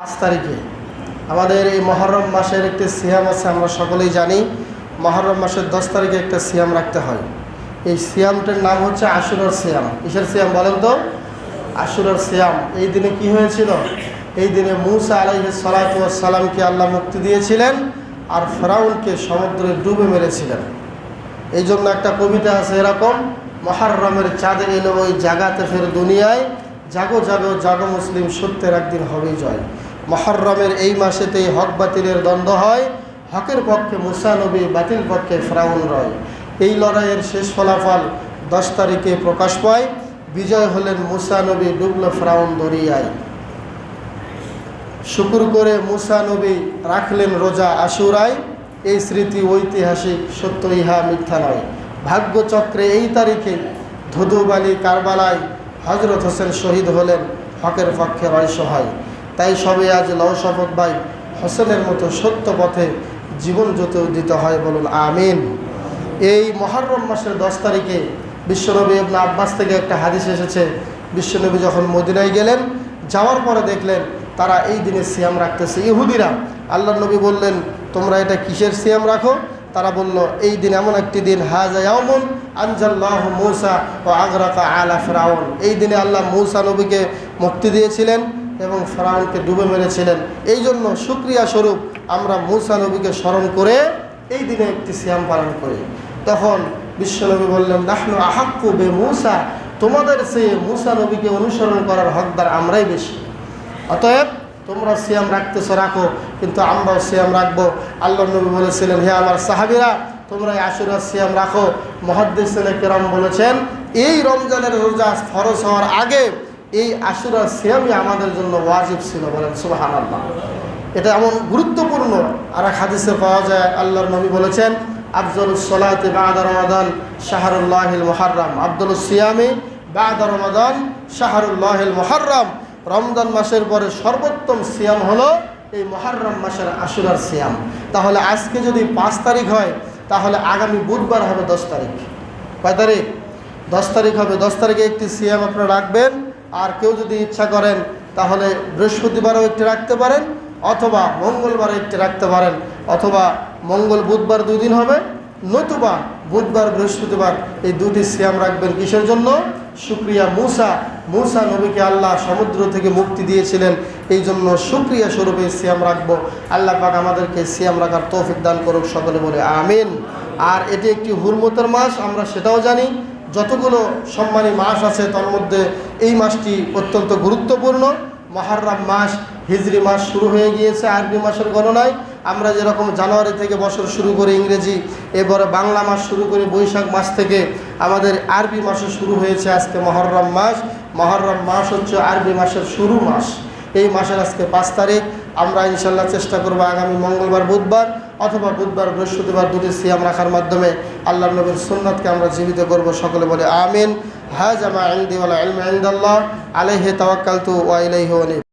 পাঁচ তারিখে। আমাদের এই মহরম মাসের একটি সিয়াম আছে, আমরা সকলেই জানি। মহরম মাসের দশ তারিখে একটা সিয়াম রাখতে হয়। এই সিয়ামটার নাম হচ্ছে আশুরার সিয়াম। কিসের সিয়াম বলেন তো? আশুরার সিয়াম। এই দিনে কি হয়েছিল? এই দিনে মুসা আলাইহ সালাতামকে আল্লাহ মুক্তি দিয়েছিলেন আর ফেরাউনকে সমুদ্রে ডুবে মেরেছিলেন। এই জন্য একটা কবিতা আছে এরকম, মহারমের চাঁদে এলো ওই জাগাতে ফের দুনিয়ায়, জাগো জাগো জাগো মুসলিম সত্যের একদিন হবেই জয়। মহরমের এই মাসেতেই হক বাতিলের দ্বন্দ্ব হয়। হকের পক্ষে মুসানবী বাতিল পক্ষে ফ্রাউন রয়। এই লড়াইয়ের শেষ ফলাফল দশ তারিখে প্রকাশ পায়। বিজয় হলেন মুসানবী ডুবল ফ্রাউন দরিয়ায়। শুকুর করে মুসা নবী রাখলেন রোজা আশুরায়। এই স্মৃতি ঐতিহাসিক সত্য ইহা মিথ্যা নয়। ভাগ্যচক্রে এই তারিখে ধুধুবালি কারবালায় হজরত হোসেন শহীদ হলেন হকের পক্ষে রয়স হয় তাই সবে আজ শপথ ভাই হোসেনের মতো সত্য পথে জীবন জ্যোতি উদিত হয় বলুন, আমিন। এই মহরম মাসের দশ তারিখে বিশ্বনবী ইবনা আব্বাস থেকে একটা হাদিস এসেছে। বিশ্বনবী যখন মদিনায় গেলেন, যাওয়ার পরে দেখলেন তারা এই দিনে সিয়াম রাখতেছে। ইহুদিরা আল্লাহ নবী বললেন, তোমরা এটা কিসের সিয়াম রাখো? তারা বলল, এই দিন এমন একটি দিন, হাজা ইয়ামুন আনজাল্লাহ মৌসা ও আগরাকা আলা ফেরাউন। এই দিনে আল্লাহ মৌসা নবীকে মুক্তি দিয়েছিলেন। এবং ফেরাউনকে ডুবে মেরেছিলেন। এই জন্য সুক্রিয়া স্বরূপ আমরা মৌসা নবীকে স্মরণ করে এই দিনে একটি সিয়াম পালন করি। তখন বিশ্বনবী বললেন, নাহনু আহাক্কু বে মূসা। তোমাদের সে মূসা নবীকে অনুসরণ করার হকদার আমরাই বেশি। অতএব তোমরা সিয়াম রাখতেছ, রাখো, কিন্তু আমরাও সিয়াম রাখব। আল্লাহ নবী বলেছিলেন, হে আমার সাহাবিরা, তোমরা আশুরা সিয়াম রাখো। মহাদ্দেসেন কেরাম বলেছেন, এই রমজানের রোজা ফরজ হওয়ার আগে এই আশুরা সিয়ামই আমাদের জন্য ওয়াজিব ছিল বলেন সুবাহান আল্লাহ এটা এমন গুরুত্বপূর্ণ আর এক হাদিসে পাওয়া যায়, আল্লাহর নবী বলেছেন আফজল সলাতে বাদা রমাদান শাহরুল্লাহিল মোহার্রাম। আব্দুল সিয়ামি বাদা রমাদান শাহরুল্লাহিল মোহার্রাম। রমজান মাসের পরে সর্বোত্তম সিয়াম হলো এই মহারম মাসের আশুরার সিয়াম। তাহলে আজকে যদি পাঁচ তারিখ হয়, তাহলে আগামী বুধবার হবে দশ তারিখ। কয় তারিখ? দশ তারিখ হবে। দশ তারিখে একটি সিয়াম আপনারা রাখবেন। আর কেউ যদি ইচ্ছা করেন, তাহলে বৃহস্পতিবারও একটি রাখতে পারেন, অথবা মঙ্গলবারে একটি রাখতে পারেন, অথবা মঙ্গল বুধবার দুই দিন হবে, নতুবা বুধবার বৃহস্পতিবার এই দুটি সিয়াম রাখবেন কিসের জন্য? সুক্রিয়া মূসা মূসা নবীকে আল্লাহ সমুদ্র থেকে মুক্তি দিয়েছিলেন, এই জন্য সুক্রিয়া স্বরূপে সিয়াম রাখব। আল্লাহ পাক আমাদেরকে সিয়াম রাখার তৌফিক দান করুক, সকলে বলে আমিন। আর এটি একটি হুরমতের মাস, আমরা সেটাও জানি। যতগুলো সম্মানী মাস আছে, তার মধ্যে এই মাসটি অত্যন্ত গুরুত্বপূর্ণ। মহারম মাস, হিজরি মাস শুরু হয়ে গিয়েছে আরবি মাসের গণনায়। আমরা যেরকম জানুয়ারি থেকে বছর শুরু করে ইংরেজি, এবারে বাংলা মাস শুরু করে বৈশাখ মাস থেকে আমাদের আরবি মাসে শুরু হয়েছে আজকে মহরম মাস। মহরম মাস হচ্ছে আরবি মাসের শুরু মাস। এই মাসের আজকে পাঁচ তারিখ। আমরা ইনশাল্লাহ চেষ্টা করব আগামী মঙ্গলবার, বুধবার অথবা বুধবার, বৃহস্পতিবার দুটি সিয়াম রাখার মাধ্যমে আল্লাহ নবীর সুন্নাতকে আমরা জীবিত করব সকলে বলে আমিন। হ্যাঁ জামা আইন্দিওয়ালা ইলম আইন্দাল্লাহ আলাইহে তাওয়াক্কালতু ওয়া ইলাইহি